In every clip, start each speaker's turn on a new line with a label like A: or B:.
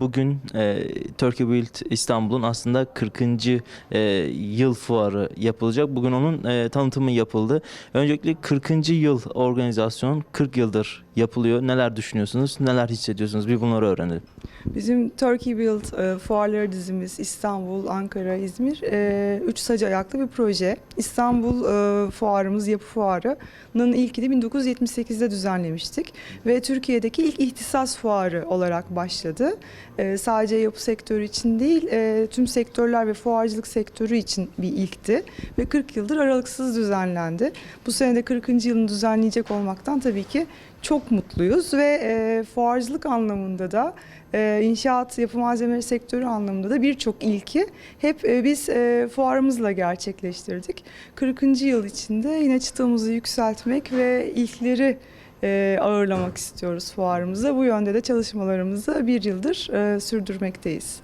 A: Bugün e, Turkey Build İstanbul'un aslında 40. e, yıl fuarı yapılacak. Bugün onun e, tanıtımı yapıldı. Öncelikle 40. yıl organizasyon 40 yıldır yapılıyor. Neler düşünüyorsunuz? Neler hissediyorsunuz? Bir bunları öğrenelim.
B: Bizim Turkey Build e, fuarları dizimiz İstanbul, Ankara, İzmir. E, üç sac ayaklı bir proje. İstanbul e, fuarımız, yapı fuarının ilkini 1978'de düzenlemiştik. Ve Türkiye'deki ilk ihtisas fuarı olarak başladı. E, sadece yapı sektörü için değil, e, tüm sektörler ve fuarcılık sektörü için bir ilkti. Ve 40 yıldır aralıksız düzenlendi. Bu sene de 40. yılını düzenleyecek olmaktan tabii ki çok mutluyuz ve e, fuarcılık anlamında da e, inşaat yapı malzemeleri sektörü anlamında da birçok ilki hep e, biz e, fuarımızla gerçekleştirdik. 40. yıl içinde yine çıtamızı yükseltmek ve ilkleri e, ağırlamak istiyoruz fuarımızda. Bu yönde de çalışmalarımızı bir yıldır e, sürdürmekteyiz.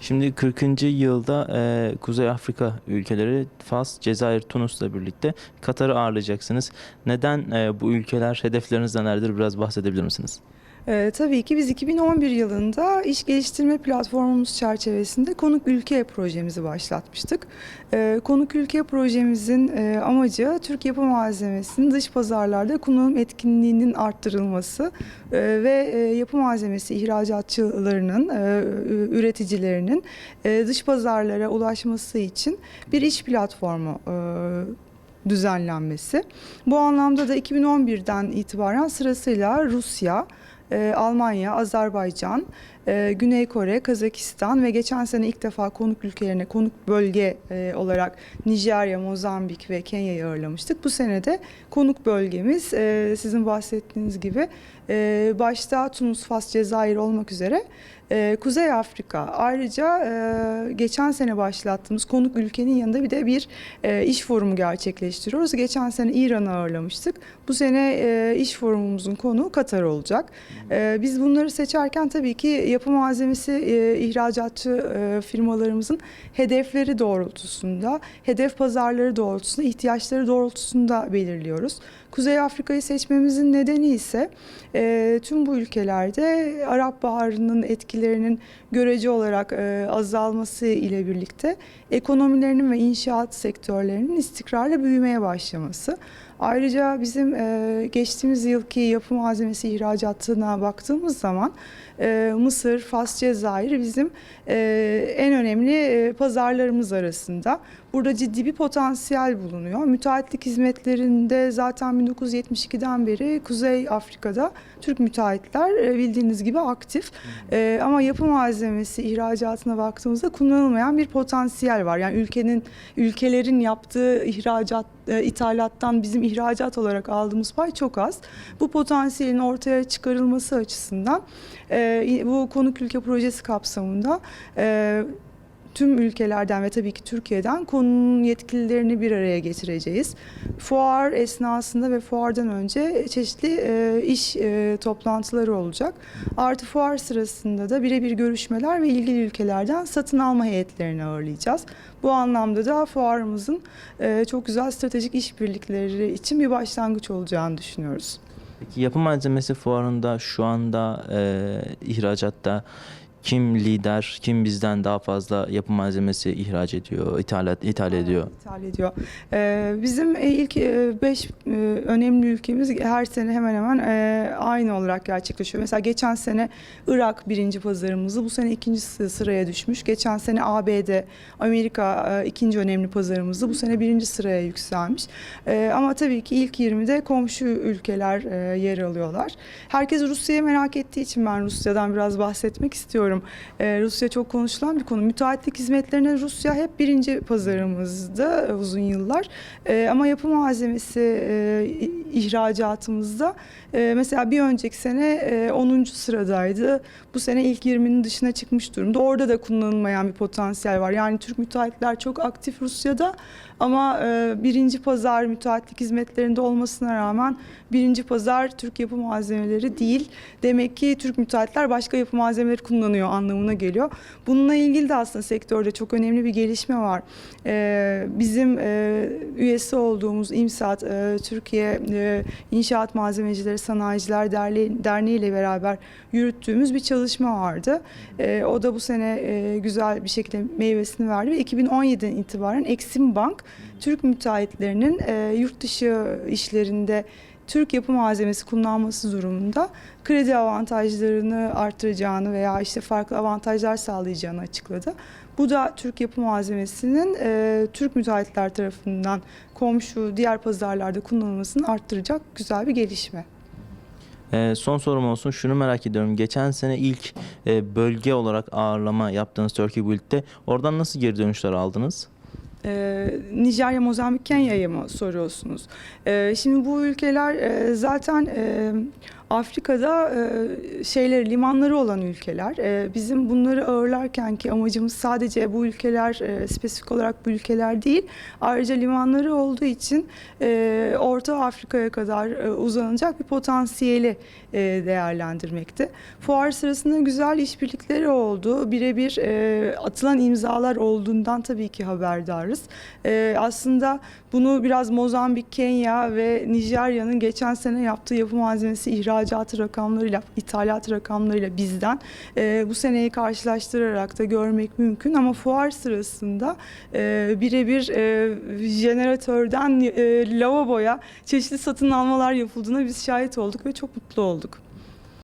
A: Şimdi 40. yılda e, Kuzey Afrika ülkeleri Fas, Cezayir, Tunus'la birlikte Katar'ı ağırlayacaksınız. Neden e, bu ülkeler hedefleriniz nelerdir? Biraz bahsedebilir misiniz?
B: Ee, tabii ki biz 2011 yılında iş geliştirme platformumuz çerçevesinde konuk ülke projemizi başlatmıştık. Ee, konuk ülke projemizin e, amacı Türk yapı malzemesinin dış pazarlarda kullanım etkinliğinin arttırılması e, ve e, yapı malzemesi ihracatçılarının, e, üreticilerinin e, dış pazarlara ulaşması için bir iş platformu e, düzenlenmesi. Bu anlamda da 2011'den itibaren sırasıyla Rusya, e, Almanya, Azerbaycan, e, Güney Kore, Kazakistan ve geçen sene ilk defa konuk ülkelerine konuk bölge e, olarak Nijerya, Mozambik ve Kenya'yı ağırlamıştık. Bu sene de konuk bölgemiz e, sizin bahsettiğiniz gibi e, başta Tunus, Fas, Cezayir olmak üzere e, Kuzey Afrika. Ayrıca e, geçen sene başlattığımız konuk ülkenin yanında bir de bir e, iş forumu gerçekleştiriyoruz. Geçen sene İran'ı ağırlamıştık. Bu sene e, iş forumumuzun konuğu Katar olacak. E, biz bunları seçerken tabii ki yapı malzemesi e, ihracatçı e, firmalarımızın hedefleri doğrultusunda, hedef pazarları doğrultusunda, ihtiyaçları doğrultusunda belirliyoruz. Kuzey Afrika'yı seçmemizin nedeni ise e, tüm bu ülkelerde Arap Baharı'nın etkilerinin görece olarak e, azalması ile birlikte ekonomilerinin ve inşaat sektörlerinin istikrarla büyümeye başlaması. Ayrıca bizim e, geçtiğimiz yılki yapı malzemesi ihracatına baktığımız zaman e, Mısır, Fas, Cezayir bizim e, en önemli e, pazarlarımız arasında. Burada ciddi bir potansiyel bulunuyor. Müteahhitlik hizmetlerinde zaten 1972'den beri Kuzey Afrika'da Türk müteahhitler e, bildiğiniz gibi aktif. E, ama yapı malzemesi ihracatına baktığımızda kullanılmayan bir potansiyel var. Yani ülkenin ülkelerin yaptığı ihracat e, ithalattan bizim ihracat olarak aldığımız pay çok az. Bu potansiyelin ortaya çıkarılması açısından e, bu konuk ülke projesi kapsamında e, tüm ülkelerden ve tabii ki Türkiye'den konunun yetkililerini bir araya getireceğiz. Fuar esnasında ve fuardan önce çeşitli e, iş e, toplantıları olacak. Artı fuar sırasında da birebir görüşmeler ve ilgili ülkelerden satın alma heyetlerini ağırlayacağız. Bu anlamda da fuarımızın e, çok güzel stratejik işbirlikleri için bir başlangıç olacağını düşünüyoruz.
A: Peki yapı malzemesi fuarında şu anda e, ihracatta kim lider, kim bizden daha fazla yapı malzemesi ihraç ediyor, ithalat, ithal ediyor?
B: İthal ediyor. Ee, bizim e, ilk e, beş e, önemli ülkemiz her sene hemen hemen e, aynı olarak gerçekleşiyor. Mesela geçen sene Irak birinci pazarımızı, bu sene ikinci sı- sıraya düşmüş. Geçen sene ABD, Amerika e, ikinci önemli pazarımızı, bu sene birinci sıraya yükselmiş. E, ama tabii ki ilk 20'de komşu ülkeler e, yer alıyorlar. Herkes Rusya'yı merak ettiği için ben Rusya'dan biraz bahsetmek istiyorum. Ee, Rusya çok konuşulan bir konu. Müteahhitlik hizmetlerine Rusya hep birinci pazarımızda e, uzun yıllar. Ee, ama yapı malzemesi e, ihracatımızda e, mesela bir önceki sene e, 10. sıradaydı. Bu sene ilk 20'nin dışına çıkmış durumda. Orada da kullanılmayan bir potansiyel var. Yani Türk müteahhitler çok aktif Rusya'da ama e, birinci pazar müteahhitlik hizmetlerinde olmasına rağmen birinci pazar Türk yapı malzemeleri değil. Demek ki Türk müteahhitler başka yapı malzemeleri kullanıyor anlamına geliyor. Bununla ilgili de aslında sektörde çok önemli bir gelişme var. E, bizim e, üyesi olduğumuz İMSAT, e, Türkiye e, İnşaat Malzemecileri Sanayiciler Derneği, Derneği ile beraber yürüttüğümüz bir çalışma vardı. E, o da bu sene e, güzel bir şekilde meyvesini verdi ve 2017'den itibaren Exim Bank Türk müteahhitlerinin e, yurt dışı işlerinde Türk yapı malzemesi kullanması durumunda kredi avantajlarını artıracağını veya işte farklı avantajlar sağlayacağını açıkladı. Bu da Türk yapı malzemesinin e, Türk müteahhitler tarafından komşu diğer pazarlarda kullanılmasını arttıracak güzel bir gelişme.
A: Ee, son sorum olsun. Şunu merak ediyorum. Geçen sene ilk e, bölge olarak ağırlama yaptığınız Turkey Build'de oradan nasıl geri dönüşler aldınız?
B: Ee, Nijerya, Mozambik, Kenya'yı mı soruyorsunuz? Ee, şimdi bu ülkeler e, zaten e, Afrika'da e, şeyleri limanları olan ülkeler. E, bizim bunları ağırlarken ki amacımız sadece bu ülkeler e, spesifik olarak bu ülkeler değil. Ayrıca limanları olduğu için e, Orta Afrika'ya kadar e, uzanacak bir potansiyeli e, değerlendirmekte. Fuar sırasında güzel işbirlikleri oldu. Birebir e, atılan imzalar olduğundan tabii ki haberdarız. E, aslında bunu biraz Mozambik, Kenya ve Nijerya'nın geçen sene yaptığı yapı malzemesi ihracatı rakamlarıyla, ithalat rakamlarıyla bizden e, bu seneyi karşılaştırarak da görmek mümkün. Ama fuar sırasında e, birebir e, jeneratörden e, lavaboya çeşitli satın almalar yapıldığına biz şahit olduk ve çok mutlu olduk.